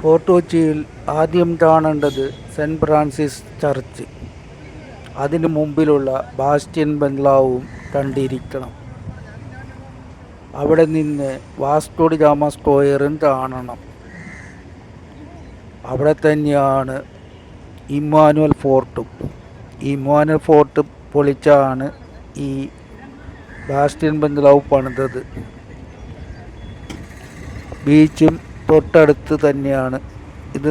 Fort കൊച്ചിയിൽ ആദ്യം കാണേണ്ടത് സെന്റ് ഫ്രാൻസിസ് ചർച്ച്. അതിനു മുമ്പിലുള്ള ബാസ്റ്റ്യൻ ബംഗ്ലാവും കണ്ടിരിക്കണം. അവിടെ നിന്ന് വാസ്കോഡ് ജാമ സ്ക്വയറും കാണണം. അവിടെ തന്നെയാണ് ഇമ്മാനുവൽ ഫോർട്ടും. ഇമ്മാനുവൽ ഫോർട്ട് പൊളിച്ചാണ് ഈ ബാസ്റ്റ്യൻ ബംഗ്ലാവ് പണിതത്. ബീച്ചും തൊട്ടടുത്ത് തന്നെയാണ്. ഇത്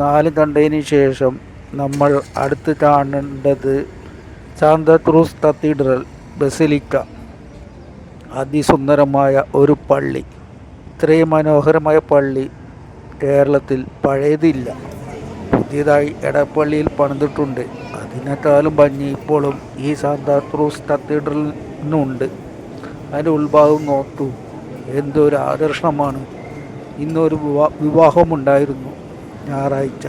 നാല് കണ്ടതിന് ശേഷം നമ്മൾ അടുത്ത് കാണേണ്ടത് സാന്താക്രൂസ് കത്തീഡ്രൽ ബസിലിക്ക. അതിസുന്ദരമായ ഒരു പള്ളി. ഇത്രയും മനോഹരമായ പള്ളി കേരളത്തിൽ പഴയതില്ല. പുതിയതായി എടപ്പള്ളിയിൽ പണിതിട്ടുണ്ട്. അതിനേക്കാളും ഭംഗി ഇപ്പോഴും ഈ സാന്താക്രൂസ് കത്തീഡ്രലിനുണ്ട്. അതിന്റെ ഉൾഭാഗം നോക്കൂ. എന്തൊരു ആകർഷണമാണ് ഇന്നൊരു വിവാ വിവാഹമുണ്ടായിരുന്നു. ഞായറാഴ്ച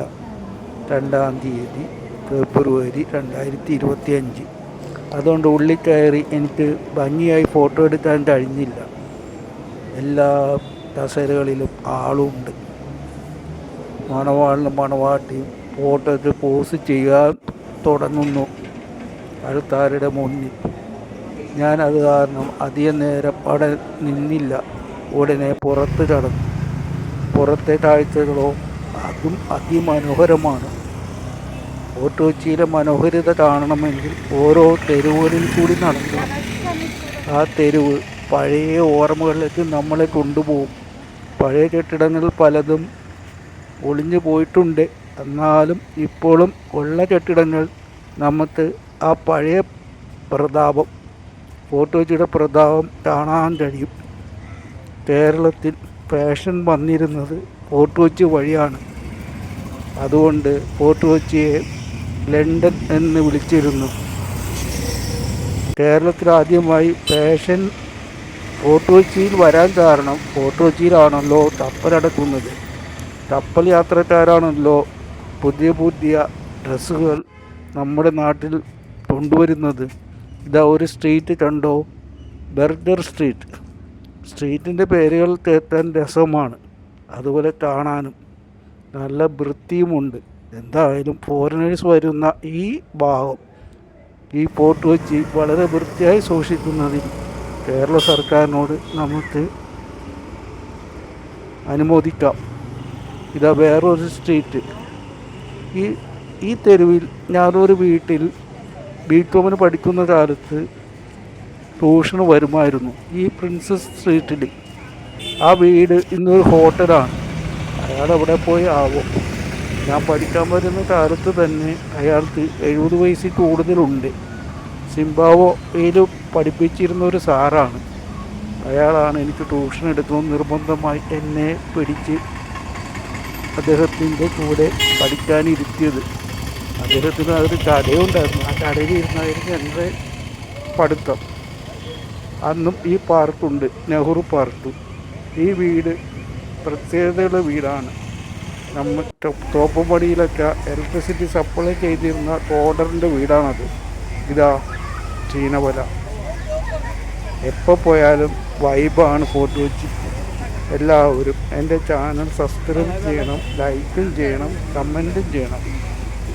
രണ്ടാം തീയതി ഫെബ്രുവരി രണ്ടായിരത്തി ഇരുപത്തി അഞ്ച് അതുകൊണ്ട് ഉള്ളിൽ കയറി എനിക്ക് ഭംഗിയായി ഫോട്ടോ എടുക്കാൻ കഴിഞ്ഞില്ല. എല്ലാ കസേരകളിലും ആളുണ്ട്. മണവാളിനും മണവാട്ടിയും ഫോട്ടോയ്ക്ക് പോസ് ചെയ്യാൻ തുടങ്ങുന്നു ആൾക്കാരുടെ മുന്നിൽ. ഞാനത് കാരണം അധികം നേരം അവിടെ നിന്നില്ല. ഉടനെ പുറത്ത് കടന്നു. പുറത്തെ കാഴ്ചകളോ അതും അതിമനോഹരമാണ്. ഫോർട്ട് കൊച്ചിയിലെ മനോഹരിത കാണണമെങ്കിൽ ഓരോ തെരുവുകളിൽ കൂടി നടക്കുക ആ തെരുവ് പഴയ ഓർമ്മകളിലേക്ക് നമ്മളെ കൊണ്ടുപോകും. പഴയ കെട്ടിടങ്ങൾ പലതും ഒളിഞ്ഞു പോയിട്ടുണ്ട്. എന്നാലും ഇപ്പോഴും ഉള്ള കെട്ടിടങ്ങൾ നമുക്ക് ആ പഴയ പ്രതാപം ഫോർട്ട് പ്രതാപം കാണാൻ കഴിയും. കേരളത്തിൽ ഫാഷൻ വന്നിരുന്നത് ഫോർട്ട് കൊച്ചി വഴിയാണ്. അതുകൊണ്ട് ഫോർട്ട് കൊച്ചിയെ ലണ്ടൻ എന്ന് വിളിച്ചിരുന്നു. കേരളത്തിൽ ആദ്യമായി ഫാഷൻ ഫോർട്ട് കൊച്ചിയിൽ വരാൻ കാരണം ഫോർട്ട് കൊച്ചിയിലാണല്ലോ കപ്പലടക്കുന്നത് കപ്പൽ യാത്രക്കാരാണല്ലോ പുതിയ പുതിയ ഡ്രസ്സുകൾ നമ്മുടെ നാട്ടിൽ കൊണ്ടുവരുന്നത്. ഇതാ ഒരു സ്ട്രീറ്റ് കണ്ടോ? ബർഗർ സ്ട്രീറ്റ് സ്ട്രീറ്റിന്റെ പേരുകൾ കേൾക്കാൻ രസമാണ്. അതുപോലെ കാണാനും നല്ല വൃത്തിയുമുണ്ട്. എന്തായാലും ഫോറിനേഴ്സ് വരുന്ന ഈ ഭാഗം ഈ ഫോർട്ട് കൊച്ചി വളരെ വൃത്തിയായി സൂക്ഷിക്കുന്നതിൽ കേരള സർക്കാരിനോട് നമുക്ക് അനുമോദിക്കാം. ഇതാ വേറൊരു സ്ട്രീറ്റ്. ഈ ഈ തെരുവിൽ ഞാനൊരു വീട്ടിൽ ബി കോമിന് പഠിക്കുന്ന കാലത്ത് ട്യൂഷന് വരുമായിരുന്നു. ഈ പ്രിൻസസ് സ്ട്രീറ്റിൽ ആ വീട് ഇന്നൊരു ഹോട്ടലാണ്. അയാൾ അവിടെ പോയി ആവും. ഞാൻ പഠിക്കാൻ വരുന്ന കാലത്ത് തന്നെ അയാൾക്ക് എഴുപത് വയസ്സിൽ കൂടുതലുണ്ട്. സിംബാവോയിൽ പഠിപ്പിച്ചിരുന്ന ഒരു സാറാണ്. അയാളാണ് എനിക്ക് ട്യൂഷൻ എടുത്തു നിർബന്ധമായി എന്നെ പിടിച്ച് അദ്ദേഹത്തിന്റെ കൂടെ പഠിക്കാനിരുത്തിയത്. അദ്ദേഹത്തിന് അതൊരു കടയുണ്ടായിരുന്നു ആ കടയിൽ ഇരുന്നായിരുന്നു എന്റെ പഠിത്തം. അന്നും ഈ പാർക്കുണ്ട് നെഹ്റു പാർക്ക്. ഈ വീട് പ്രത്യേകതയുള്ള വീടാണ്. നമ്മൾ തോപ്പുപടിയിലൊക്കെ ഇലക്ട്രിസിറ്റി സപ്ലൈ ചെയ്തിരുന്ന ഓർഡറിന്റെ വീടാണത്. ഇതാ ചീനവല. എപ്പോൾ പോയാലും വൈബാണ് ഫോട്ടോ വെച്ച്. എല്ലാവരും എന്റെ ചാനൽ സബ്സ്ക്രൈബ് ചെയ്യണം ലൈക്കും ചെയ്യണം കമന്റും ചെയ്യണം.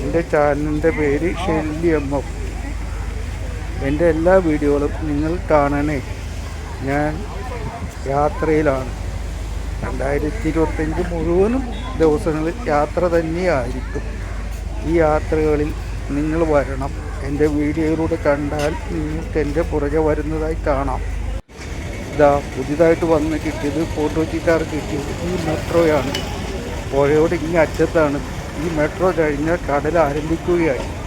എന്റെ ചാനലിന്റെ പേര് ഷെല്ലി എം എഫ് എന്റെ എല്ലാ വീഡിയോകളും നിങ്ങൾ കാണണേ. ഞാൻ യാത്രയിലാണ്. രണ്ടായിരത്തി ഇരുപത്തഞ്ച് മുഴുവനും ദിവസങ്ങളിൽ യാത്ര തന്നെയായിരിക്കും. ഈ യാത്രകളിൽ നിങ്ങൾ വരണം. എന്റെ വീഡിയോയിലൂടെ കണ്ടാൽ നിങ്ങൾക്ക് എന്റെ പുറകെ വരുന്നതായി കാണാം. ഇതാ പുതിയതായിട്ട് വന്ന് കിട്ടിയത് ഫോട്ടോ ചിറ്റാർ കിട്ടിയത് ഈ മെട്രോയാണ്. പുഴയോട് ഇങ്ങനെ അറ്റത്താണ്. ഈ മെട്രോ കഴിഞ്ഞാൽ കടൽ ആരംഭിക്കുകയായി.